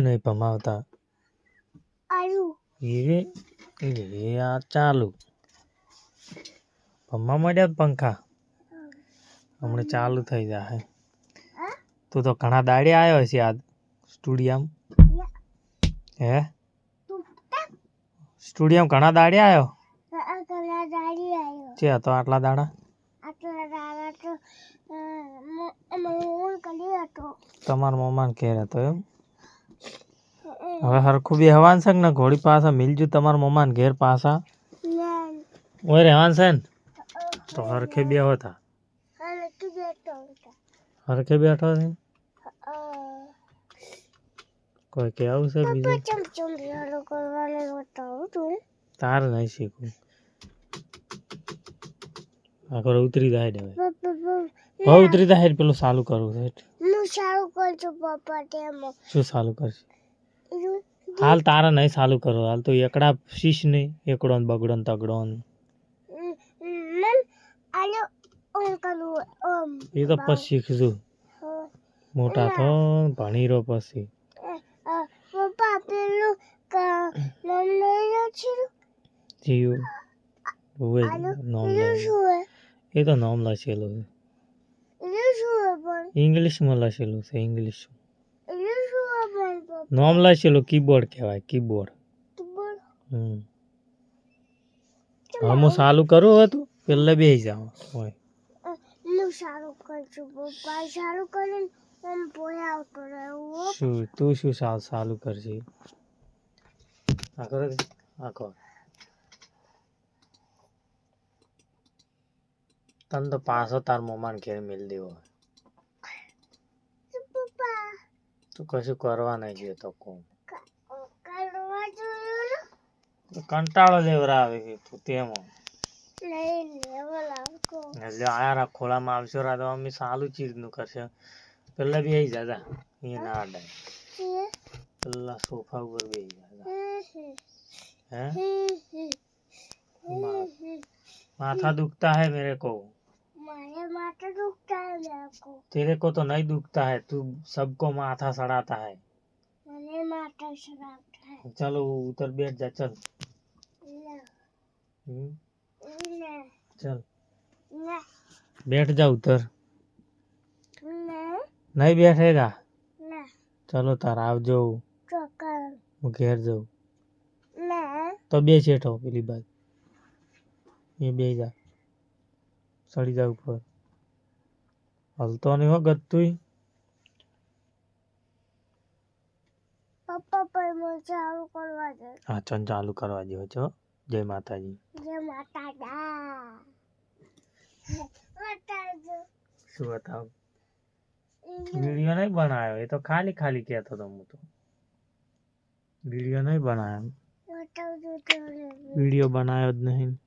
નહીં ભમાવતા. એ એ આ ચાલુ. ભમવા માંડ્યા પંખા. હમણાં ચાલુ થઈ જાય તું તો ઘણા દાડે આવ્યો છે આ સ્ટુડિયમ. હે? સ્ટુડિયમ ઘણા દાડે આવ્યો છે હતો આટલા દાડા? તમારા મમ્માને ઘેર હતો એમ? હવે હરખું બી હવાન છે ને? ઘોડી પાછા મિલજુ તમારા મમ્માને ઘેર પાસા ઓય રહેવાન છે ને? તો હરખે બે હતા હરખે બેઠો છે કોઈ કેવું છે બીજું? તાર નહીં શીખવું. આગળ ઉતરી જાય હવે. હવે ઉતરી જાય પેલું ચાલુ કરવું છે હું સારું કરજો પપ્પા તેમ. શું ચાલુ કરશે? હાલ તારે નહીં ચાલુ કરો હાલ તો એકડા શીશ નહીં એકડો ને બગડો ને તગડો ને એ તો પછી શીખશું. મોટા તો ભણી રહો પછી. પપ્પા પેલું નામ લઈ છે. જીવ. નામ હે? એ તો નામ લખેલું છે ઇંગ્લિશમાં લખેલું છે ઇંગ્લિશ નામ લખેલું કીબોર્ડ કહેવાય કીબોર્ડ હમ હું ચાલુ કરું હવે તું બે બેસી જાવ હોય સારું કરજો પપ્પા સારું કરીને આમ પોયા શું તું શું સારું કરજે આ કરો આખો આ કર તને તો પાછો તાર મોમાન ઘેર મિલ દેવો. તું કશું કરવા નહીં જતો કોમ જોયું તો કંટાળો લેવરાવે છે તું તેમાં. એટલે આયા ખોળામાં આવશો રા તો અમે સારું ચીજનું કરશે. પેલા બી આવી જાતા એ ના અડાય પેલા સોફા ઉપર બે જાદા હે? माथा दुखता है मेरे को। तेरे को तो नहीं दुखता है तू सबको माथा सड़ाता है। मैंने माथा सड़ाता है। चलो उतर बैठ जा चल। नहीं। हम्म। चल। बैठ जा उतर। नहीं, नहीं बैठेगा? ચલો તાર આવજો હું घेर જઉં तो बेचे ठो पेली बात। ये बे जा। सड़ी જા ઉપર હલતો નહીં હો ગતું પપ્પા પર ચાલુ કરવા દે. હા ચન ચાલુ કરવા દે છો જય માતાજી. જય માતાજી. શું બતાવ? વીડિયો નહીં બનાવ્યો એ તો ખાલી ખાલી કહેતો તો હું તો. વીડિયો નહીં બનાવ્યો વીડિયો બનાવ્યો જ નહીં.